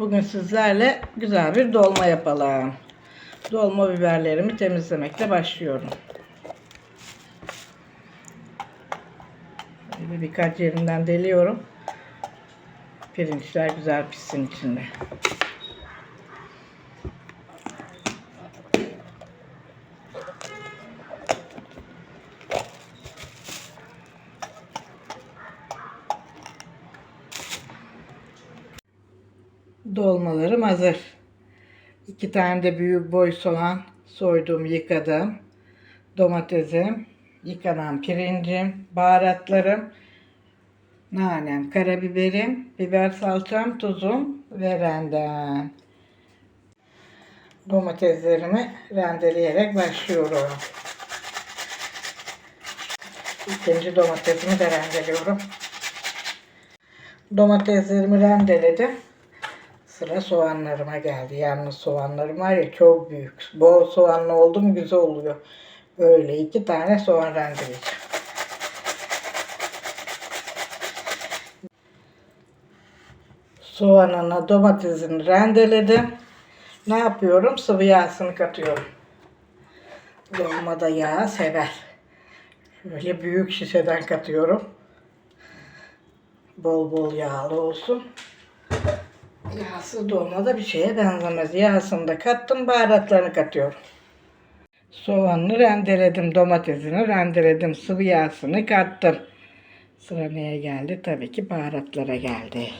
Bugün sizlerle güzel bir dolma yapalım. Dolma biberlerimi temizlemekle başlıyorum. Böyle birkaç yerinden deliyorum. Pirinçler güzel pişsin içinde. Dolmalarım hazır. İki tane de büyük boy soğan soydum, yıkadım. Domatesim, yıkanan pirincim, baharatlarım, nanem, karabiberim, biber salçam, tuzum ve rendem. Domateslerimi rendeleyerek başlıyorum. İkinci domatesimi de rendeliyorum. Domateslerimi rendeledim. Sıra soğanlarıma geldi. Yalnız soğanlarım var ya çok büyük. Bol soğanlı oldu mu güzel oluyor. Böyle iki tane soğan rendeleyeceğim. Soğanına domatesini rendeledim. Ne yapıyorum? Sıvı yağsını katıyorum. Dolmada yağ sever. Böyle büyük şişeden katıyorum. Bol bol yağlı olsun. Yağsız dolma da bir şeye benzemez. Yağsını da kattım, baharatlarını katıyorum. Soğanını rendeledim, domatesini rendeledim, sıvı yağsını kattım. Sıra neye geldi? Tabii ki baharatlara geldi.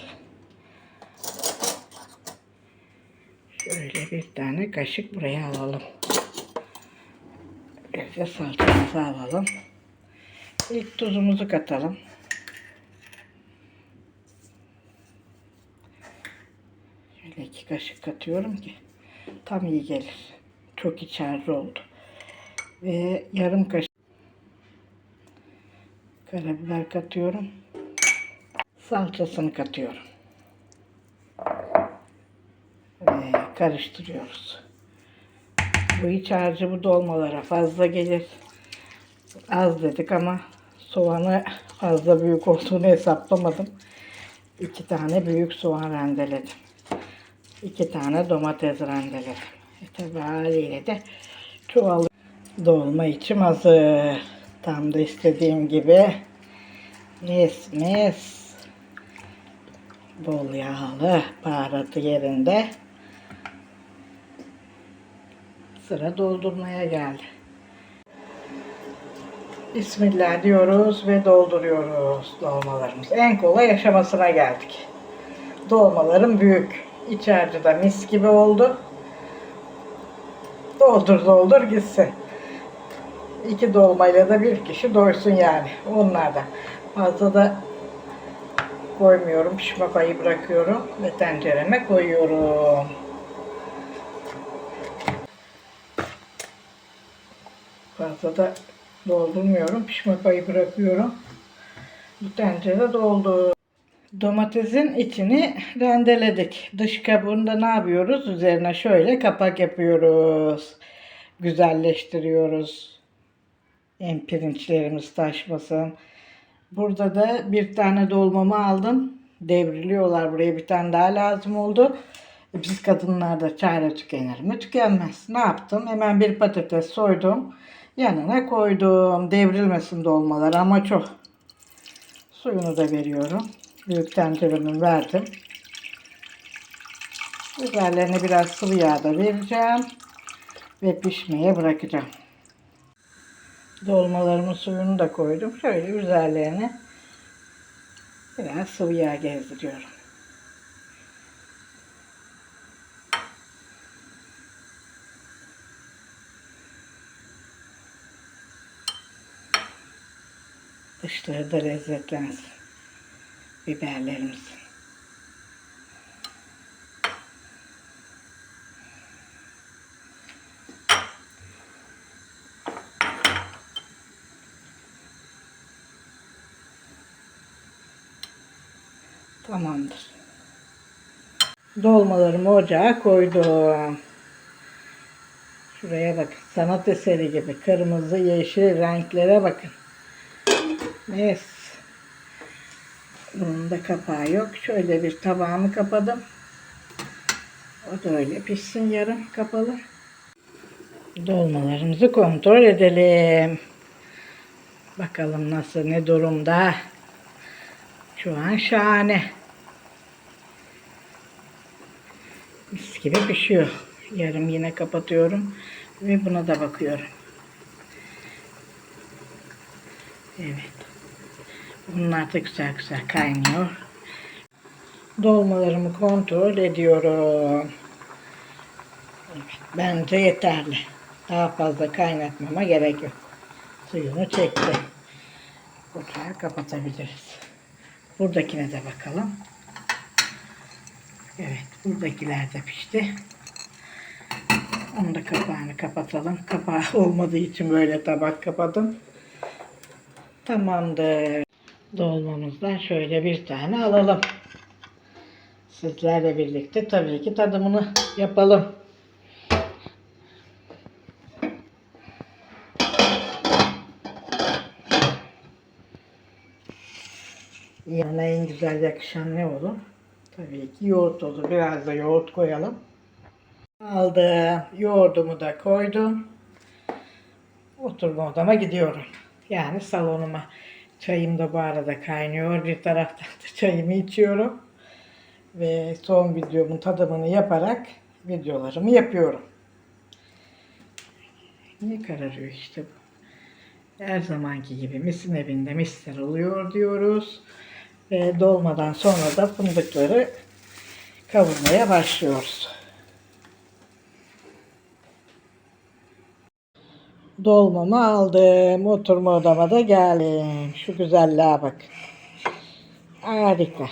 Şöyle bir tane kaşık buraya alalım. Önce salçamızı alalım. İlk tuzumuzu katalım. Şöyle iki kaşık katıyorum ki tam iyi gelir. Çok iç harcı oldu. Ve yarım kaşık karabiber katıyorum. Salçasını katıyorum. Ve karıştırıyoruz. Bu iç harcı bu dolmalara fazla gelir. Az dedik ama soğanı fazla büyük olduğunu hesaplamadım. İki tane büyük soğan rendeledim. İki tane domates rendeledim. E tabi haliyle de çuval dolma içim hazır. Tam da istediğim gibi. Mis mis. Bol yağlı, baharatı yerinde. Sıra doldurmaya geldi. Bismillah diyoruz ve dolduruyoruz dolmalarımızı. En kolay aşamasına geldik. Dolmalarım büyük. İç harcı da mis gibi oldu. Doldur doldur gitsin. İki dolmayla da bir kişi doysun yani. Onlardan. Fazla da koymuyorum. Pişme payı bırakıyorum ve tencereme koyuyorum. Fazla da doldurmuyorum. Pişme payı bırakıyorum. Bu tencere doldu. Domatesin içini rendeledik. Dış kabuğunda ne yapıyoruz? Üzerine şöyle kapak yapıyoruz. Güzelleştiriyoruz. Hem pirinçlerimiz taşmasın. Burada da bir tane dolmamı aldım. Devriliyorlar buraya bir tane daha lazım oldu. E, Biz kadınlar da çare tükenir mi? Tükenmez. Ne yaptım? Hemen bir patates soydum. Yanına koydum. Devrilmesin dolmalar ama çok. Suyunu da veriyorum. Büyük tenceremi verdim. Üzerlerine biraz sıvı yağ da vereceğim. Ve pişmeye bırakacağım. Dolmalarımın suyunu da koydum. Şöyle üzerlerine biraz sıvı yağ gezdiriyorum. Dışları da lezzetlensin. Biberlerimiz. Tamamdır. Dolmalarımı ocağa koydum. Şuraya bakın. Sanat eseri gibi. Kırmızı, yeşil renklere bakın. Yes. Bunun da kapağı yok. Şöyle bir tabağımı kapadım. O da öyle pişsin yarım kapalı. Dolmalarımızı kontrol edelim. Bakalım nasıl ne durumda. Şu an şahane. Mis gibi pişiyor. Yarım yine kapatıyorum ve buna da bakıyorum. Evet. Bunlar da güzel güzel kaynıyor. Dolmalarımı kontrol ediyorum. Bence yeterli. Daha fazla kaynatmama gerek yok. Suyunu çekti. Ocağı kapatabiliriz. Buradakine de bakalım. Evet, buradakiler de pişti. Onu da kapağını kapatalım. Kapağı olmadığı için böyle tabak kapadım. Tamamdır. Dolmamızdan şöyle bir tane alalım. Sizlerle birlikte tabii ki tadımını yapalım. Yanına en güzel yakışan ne olur? Tabii ki yoğurt olur. Biraz da yoğurt koyalım. Aldım. Yoğurdumu da koydum. Oturma odama gidiyorum. Yani salonuma. Çayım da bu arada kaynıyor. Bir taraftan da çayımı içiyorum. Ve son videomun tadımını yaparak videolarımı yapıyorum. Ne kararıyor işte bu. Her zamanki gibi misin evinde mister oluyor diyoruz. Ve dolmadan sonra da fındıkları kavurmaya başlıyoruz. Dolmamı aldım. Oturma odama da geldim. Şu güzelliğe bak. Harika.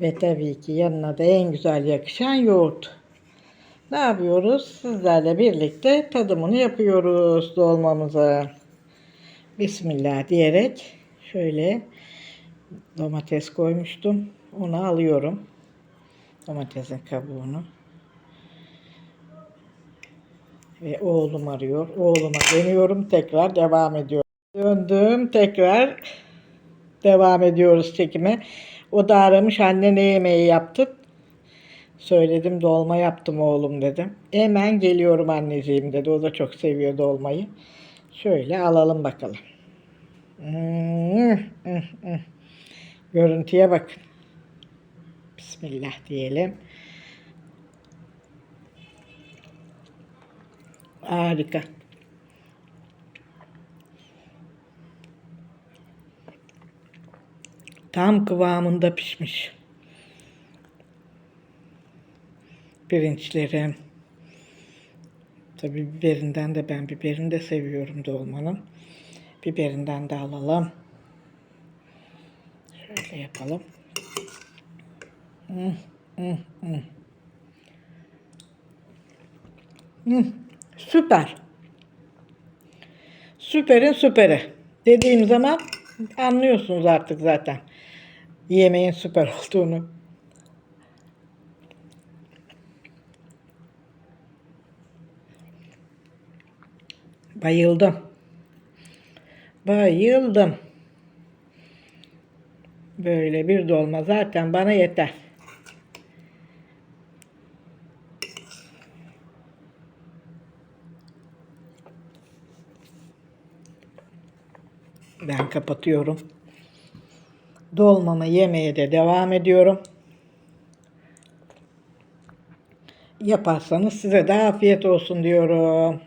Ve tabii ki yanına da en güzel yakışan yoğurt. Ne yapıyoruz? Sizlerle birlikte tadımını yapıyoruz dolmamızı. Bismillah diyerek şöyle domates koymuştum. Onu alıyorum. Domatesin kabuğunu. Ve oğlum arıyor. Oğluma dönüyorum. Tekrar devam ediyorum. Döndüm. Tekrar devam ediyoruz çekime. O da aramış anne ne yemeği yaptın? Söyledim dolma yaptım oğlum dedim. Hemen geliyorum anneciğim dedi. O da çok seviyor dolmayı. Şöyle alalım bakalım. Hmm, hmm, hmm. Görüntüye bakın. Bismillah diyelim. Harika. Tam kıvamında pişmiş. Pirinçlerim. Tabii biberinden de ben biberini de seviyorum dolmanın. Biberinden de alalım. Şöyle yapalım. Hmm, hmm, hmm. Hmm, süper. Süperin süperi. Dediğim zaman anlıyorsunuz artık zaten. Yemeğin süper olduğunu. Bayıldım. Bayıldım. Böyle bir dolma zaten bana yeter. Ben kapatıyorum. Dolmamı yemeye de devam ediyorum. Yaparsanız size de afiyet olsun diyorum.